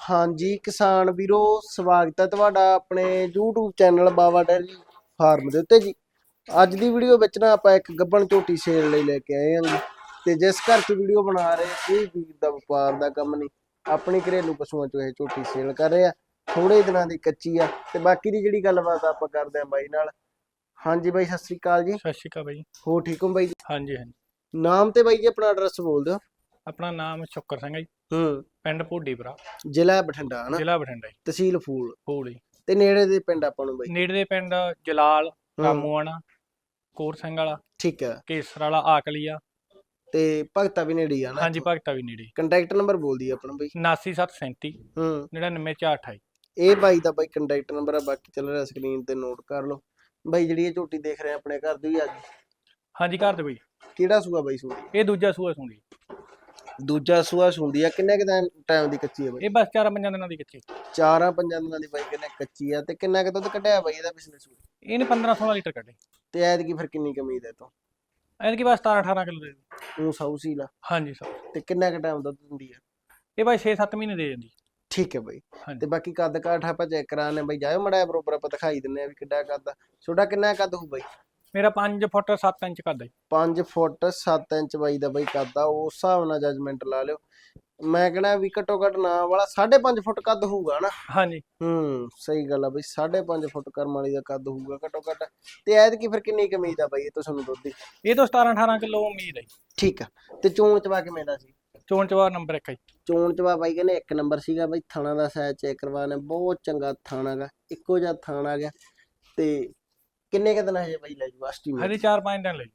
ਹਾਂਜੀ ਕਿਸਾਨ ਵੀਰੋ ਸਵਾਗਤ ਹੈ ਤੁਹਾਡਾ ਆਪਣੇ YouTube channel Bawa dairy farm ਦੇ ਉੱਤੇ ਜੀ। ਅੱਜ ਦੀ ਵੀਡੀਓ ਵਿੱਚ ਨਾ ਆਪਾਂ ਇੱਕ ਗੱਬਣ ਝੋਟੀ ਸੇਲ ਲਈ ਲੈ ਕੇ ਆਏ ਹਾਂ ਜੀ। ਤੇ ਜਿਸ ਘਰ 'ਚ ਵੀਡੀਓ ਬਣਾ ਰਹੇ ਇਹ ਵੀਰ ਦਾ ਵਪਾਰ ਦਾ ਕੰਮ ਨਹੀਂ। ਆਪਣੀ ਘਰੇਲੂ ਪਸ਼ੂਆਂ 'ਚੋਂ ਇਹ ਝੋਟੀ ਸੇਲ ਕਰ ਰਹੇ ਆ। ਥੋੜੇ ਦਿਨਾਂ ਦੀ ਕੱਚੀ ਆ। ਤੇ ਬਾਕੀ ਦੀ ਜਿਹੜੀ ਗੱਲਬਾਤ ਆਪਾਂ ਕਰਦੇ ਆਂ ਬਾਈ ਨਾਲ। ਹਾਂਜੀ ਬਾਈ ਸਤਿ ਸ੍ਰੀ ਅਕਾਲ ਜੀ। ਸਤਿ ਸ਼੍ਰੀ ਅਕਾਲ ਬਾਈ। ਹੋ ਠੀਕ ਹੋ ਬਾਈ ਜੀ? ਹਾਂਜੀ ਹਾਂਜੀ। ਨਾਮ ਤੇ ਬਾਈ ਜੀ ਆਪਣਾ ਐਡਰੈਸ ਬੋਲ ਦਿਓ। ਆਪਣਾ ਨਾਮ ਸ਼ੁਕਰ ਸਿੰਘ ਹੈ ਜੀ। ਹੂੰ। ਪਿੰਡ ਭੋਡੀਪੁਰਾ ਜ਼ਿਲ੍ਹਾ ਬਠਿੰਡਾ ਹਨਾ? ਜ਼ਿਲ੍ਹਾ ਬਠਿੰਡਾ ਜੀ। ਤਹਿਸੀਲ ਫੂਲ। ਭੋੜੀ ਤੇ ਨੇੜੇ ਦੇ ਪਿੰਡ ਆਪਾਂ ਨੂੰ ਬਾਈ? ਨੇੜੇ ਦੇ ਪਿੰਡ ਜਲਾਲ ਰਾਮੂਆਣਾ ਕੋਰ ਸਿੰਘ ਵਾਲਾ ਠੀਕ ਹੈ। ਕੇਸਰ ਵਾਲਾ ਆਕਲੀਆ। ਤੇ ਭਗਤਾ ਵੀ ਨੇੜੇ ਆ ਨਾ ਹਾਂਜੀ ਭਗਤਾ ਵੀ ਨੇੜੇ ਕੰਟੈਕਟ ਨੰਬਰ ਬੋਲ ਦੀ ਆਪਣਾ ਬਾਈ। 79737 ਹੂੰ। 99428 ਇਹ ਬਾਈ ਦਾ ਬਾਈ ਕੰਟੈਕਟ ਨੰਬਰ ਆ ਬਾਕੀ ਚੱਲ ਰਿਹਾ ਸਕਰੀਨ ਤੇ ਨੋਟ ਕਰ ਲਓ। ਬਾਈ ਜਿਹੜੀ ਇਹ ਝੋਟੀ ਦੇਖ ਰਹੇ ਆ ਆਪਣੇ ਘਰ ਦੀ ਅੱਜ? ਹਾਂਜੀ ਘਰ ਦੇ ਬਾਈ। ਕਿਹੜਾ ਸੂਆ ਬਾਈ ਸੂਦੀ ਇਹ ਦੂਜਾ ਸੂਆ ਸੁਣੀ ਦੂਜਾ ਸੂਆ ਸੁੰਦੀ ਆ ਕਿੰਨੇ ਕਿ ਟਾਈਮ ਦੀ ਕੱਚੀ ਆ ਬਾਈ? ਇਹ ਬਸ ਚਾਰਾਂ ਪੰਜਾਂ ਦਿਨਾਂ ਦੀ ਕੱਚੀ ਚਾਰਾਂ ਪੰਜਾਂ ਦਿਨਾਂ ਦੀ ਬਾਈ ਕਿੰਨੇ ਕੱਚੀ ਆ ਤੇ ਕਿੰਨਾ ਕਿ ਦੁੱਧ ਕੱਢਿਆ ਬਾਈ ਇਹਦਾ ਪਿਛਲੇ ਸੂਏ ਇਹਨੇ 15 16 ਲੀਟਰ ਕੱਢੇ। ਤੇ ਐਦ ਕੀ ਫਿਰ ਕਿੰਨੀ ਕਮੀ ਦੇ ਤੋਂ ਐਨਕੀ ਬਸ 17 18 ਕਿਲੋ ਦੇ। ਉਹ ਸੀ ਲਾ ਹਾਂਜੀ ਸਰ ਤੇ ਕਿੰਨਾ ਕਿ ਟਾਈਮ ਦੁੱਧ ਦਿੰਦੀ ਆ? ਇਹ ਬਾਈ 6-7 ਮਹੀਨੇ ਦੇ ਜਾਂਦੀ। ਠੀਕ ਹੈ ਬਾਈ। ਤੇ ਬਾਕੀ ਕੱਦ ਕਾਠ ਆਪਾਂ ਚੈੱਕ ਕਰਾਣੇ ਬਾਈ ਜਾਇਓ ਮੜਿਆ ਬਰੋਬਰ ਆਪਾਂ ਦਿਖਾਈ ਦਿੰਨੇ ਆ ਵੀ ਕਿੱਡਾ ਕੱਦ ਛੋਟਾ ਕਿੰਨਾ ਕੱਦ ਹੋਊ ਬਾਈ? ਮੇਰਾ 5 ਫੁੱਟ 7 ਇੰਚ ਕੱਦ ਹੈ 5 ਫੁੱਟ 7 ਇੰਚ ਬਾਈ ਦਾ ਬਾਈ ਕੱਦ ਆ ਉਸ ਹਿਸਾਬ ਨਾਲ ਜਜਮੈਂਟ ਲਾ ਲਿਓ। ਮੈਂ ਕਹਣਾ ਵੀ ਘੱਟੋ ਘੱਟ ਨਾ ਵਾਲਾ 5.5 ਫੁੱਟ ਕੱਦ ਹੋਊਗਾ ਨਾ? ਹਾਂਜੀ। ਹੂੰ ਸਹੀ ਗੱਲ ਆ ਬਈ 5.5 ਫੁੱਟ ਕਰਮ ਵਾਲੀ ਦਾ ਕੱਦ ਹੋਊਗਾ ਘੱਟੋ ਘੱਟ। ਤੇ ਐਦ ਕੀ ਫਿਰ ਕਿੰਨੀ ਕਮੀਜ਼ ਆ ਬਾਈ ਇਹ ਤੋਂ ਸਾਨੂੰ ਦੁੱਧ ਦੀ? ਇਹ ਤੋਂ 17 18 ਕਿਲੋ ਉਮੀਦ ਹੈ। ਠੀਕ ਆ ਤੇ ਚੋਣ ਚਵਾ ਕਿਵੇਂ ਦਾ ਸੀ? ਚੋਣ ਚਵਾ ਨੰਬਰ 1 ਹੈ। ਚੋਣ ਚਵਾ ਬਾਈ ਕਹਿੰਦੇ ਇੱਕ ਨੰਬਰ ਸੀਗਾ ਬਾਈ ਥਾਣਾ ਦਾ ਸਾਇਜ਼ ਚੈੱਕ ਕਰਵਾਣੇ ਬਹੁਤ ਚੰਗਾ ਥਾਣਾ ਗਾ ਇੱਕੋ ਜਿਹਾ ਥਾਣਾ ਗਿਆ ਤੇ ਕਿੰਨੇ ਕੁ ਦਿਨ ਹਜੇ ਬਾਈ ਲੈ ਜੂ ਐਸਟੀਮੇਟ ਹਜੇ 4-5 ਦਿਨ ਲਈ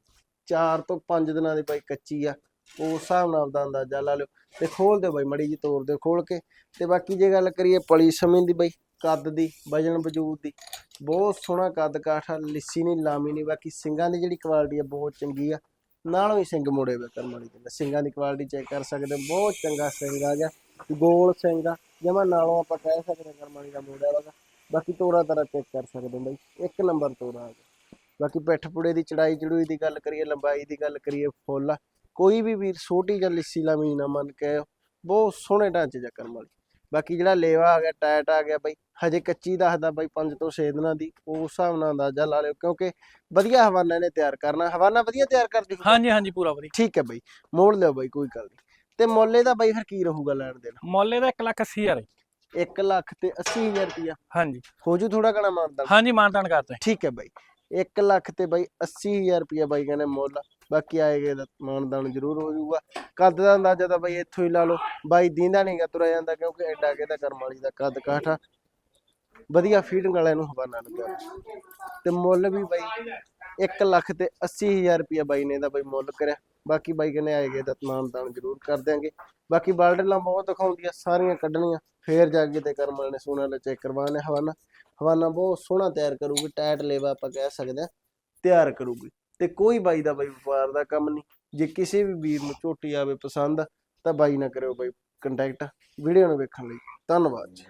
4 ਤੋਂ 5 ਦਿਨਾਂ ਦੀ ਬਾਈ ਕੱਚੀ ਆ। ਉਸ ਹਿਸਾਬ ਨਾਲ ਆਪਦਾ ਅੰਦਾਜ਼ਾ ਲਾ ਲਿਓ। ਤੇ ਖੋਲ ਦਿਓ ਬਾਈ ਮੜੀ ਜੀ ਤੋੜ ਦਿਓ ਖੋਲ ਕੇ। ਤੇ ਬਾਕੀ ਜੇ ਗੱਲ ਕਰੀਏ ਪਲੀ ਸਮੇਂ ਦੀ ਬਾਈ ਕੱਦ ਦੀ ਵਜਨ ਵਜੂਦ ਦੀ ਬਹੁਤ ਸੋਹਣਾ ਕੱਦ ਕਾਠ ਆ ਲਿੱਸੀ ਨਹੀਂ ਲਾਮੀ ਨਹੀਂ ਬਾਕੀ ਸਿੰਗਾਂ ਦੀ ਜਿਹੜੀ ਕੁਆਲਿਟੀ ਆ ਬਹੁਤ ਚੰਗੀ ਆ। ਨਾਲੋਂ ਹੀ ਸਿੰਗ ਮੋੜੇ ਵੇ ਕਰਮ ਵਾਲੀ ਦੇ ਸਿੰਗਾਂ ਦੀ ਕੁਆਲਿਟੀ ਚੈੱਕ ਕਰ ਸਕਦੇ ਹੋ, ਬਹੁਤ ਚੰਗਾ ਸਿੰਗ ਆ ਗਿਆ। ਗੋਲ ਸਿੰਘ ਆ ਜਮਾ ਨਾਲੋਂ ਆਪਾਂ ਕਹਿ ਸਕਦੇ ਹਾਂ ਕਰਮ ਵਾਲੀ ਦਾ ਮੋੜਿਆ ਵਾਗਾ ਬਾਕੀ ਤੋੜਾ ਤਰਾ ਚੈੱਕ ਕਰ ਸਕਦੇ ਹੋ ਬਾਈ। ਇੱਕ ਨੰਬਰ ਤੋੜਾ ਆ ਗਿਆ ਬਾਕੀ ਪਿੱਠ ਪੁੜੇ ਦੀ ਚੜਾਈ ਚੜੂਈ ਦੀ ਗੱਲ ਕਰੀਏ ਲੰਬਾਈ ਦੀ ਗੱਲ ਕਰੀਏ ਫੁੱਲ। ਕੋਈ ਵੀ ਵੀਰ ਛੋਟੀ ਜਾਂ ਲਿੱਸੀ ਲਾਮੀ ਨਾ ਮੰਨ ਕੇ ਬਹੁਤ ਸੋਹਣੇ ਢਾਂਚੇ ਦਾ ਕਰਮ ਵਾਲੀ ਬਾਕੀ ਜਿਹੜਾ ਲੇਵਾ ਆ ਗਿਆ ਟਾਇਟ ਆ ਗਿਆ ਬਾਈ ਹਜੇ ਕੱਚੀ ਦੱਸਦਾ ਬਾਈ 5 ਤੋਂ 6 ਦਿਨਾਂ ਦੀ। ਉਸ ਹਿਸਾਬ ਨਾਲ ਅੰਦਾਜ਼ਾ ਲਾ ਲਿਓ ਕਿਉਂਕਿ ਵਧੀਆ ਹਵਾਨਾ ਇਹਨੇ ਤਿਆਰ ਕਰਨਾ। ਹਵਾਨਾ ਵਧੀਆ ਤਿਆਰ ਕਰਦੀ ਹਾਂਜੀ ਹਾਂਜੀ ਪੂਰਾ ਵਧੀਆ। ਠੀਕ ਹੈ ਬਾਈ। ਮੋੜ ਲਿਓ ਬਾਈ ਕੋਈ ਗੱਲ ਨਹੀਂ। ਤੇ ਮੁੱਲ ਇਹਦਾ ਬਾਈ ਫਿਰ ਕੀ ਰਹੂਗਾ ਲੈਣ ਦੇਣ? ਮੁੱਲ ਇਹਦਾ 1 ਲੱਖ 80 ਹਜ਼ਾਰ 1 ਲੱਖ ਤੇ 80000 ਰੁਪਇਆ ਹਾਂਜੀ। ਹੋ ਜੂ ਥੋੜਾ ਘਣਾ ਮਾਨਦਾ ਹਾਂਜੀ ਮਾਨਤਾਨ ਕਰਦੇ ਹਾਂ। ਠੀਕ ਹੈ ਬਾਈ। 1 ਲੱਖ ਤੇ ਬਾਈ 80000 ਰੁਪਇਆ ਬਾਈ ਕਹਿੰਦੇ ਮੁੱਲ। ਬਾਕੀ ਆਏਗੇ ਦਾ ਮਾਨਦਾਨ ਜ਼ਰੂਰ ਹੋ ਜਾਊਗਾ। ਕੱਦ ਦਾ ਅੰਦਾਜ਼ਾ ਤਾਂ ਬਾਈ ਇੱਥੋਂ ਹੀ ਲਾ ਲਓ। ਬਾਈ ਦੀਂਦਾ ਨਹੀਂਗਾ ਤੁਰਿਆ ਜਾਂਦਾ ਕਿਉਂਕਿ ਐਡਾ ਕੇ ਤਾਂ ਕਰਮ ਵਾਲੀ ਦਾ ਕੱਦ ਕਾਠਾ ਵਧੀਆ ਫੀਡਿੰਗ ਵਾਲਿਆਂ ਨੂੰ ਹਵਾਨਾ ਲੱਗਿਆ। ਤੇ ਮੁੱਲ ਵੀ ਬਾਈ 1 ਲੱਖ ਤੇ 80000 ਰੁਪਇਆ ਬਾਈ ਨੇ ਦਾ ਬਾਈ ਮੁੱਲ ਕਰਿਆ। ਬਾਕੀ ਬਾਈ ਕਹਿੰਦੇ ਆਏਗੇ ਤਾਂ ਮਾਨਦਾਨ ਜ਼ਰੂਰ ਕਰ ਦਿਆਂਗੇ। ਬਾਕੀ ਬਲਡਲਾਂ ਬਹੁਤ ਦਿਖਾਉਂਦੀਆਂ, ਸਾਰੀਆਂ ਕੱਢਣੀਆਂ। ਫੇਰ ਜਾ ਕੇ ਤੇ ਕਰਮ ਨੇ ਸੋਨਾ ਲੈ ਚੈੱਕ ਕਰਵਾਣੇ ਹਵਾਨਾ। ਹਵਾਨਾ ਬਹੁਤ ਸੋਹਣਾ ਤਿਆਰ ਕਰੂਗੀ ਟਾਇਟ ਲੇਵਾ ਆਪਾਂ ਕਹਿ ਸਕਦੇ ਆ ਤਿਆਰ ਕਰੂਗੀ। ਤੇ ਕੋਈ ਬਾਈ ਦਾ ਬਾਈ ਵਪਾਰ ਦਾ ਕੰਮ ਨਹੀਂ। ਜੇ ਕਿਸੇ ਵੀ ਵੀਰ ਨੂੰ ਝੋਟੀ ਆਵੇ ਪਸੰਦ ਤਾਂ ਬਾਈ ਨਾ ਕਰਿਓ ਬਾਈ ਕੰਟੈਕਟ ਵੀਡੀਓ ਨੂੰ ਵੇਖਣ ਲਈ ਧੰਨਵਾਦ ਜੀ।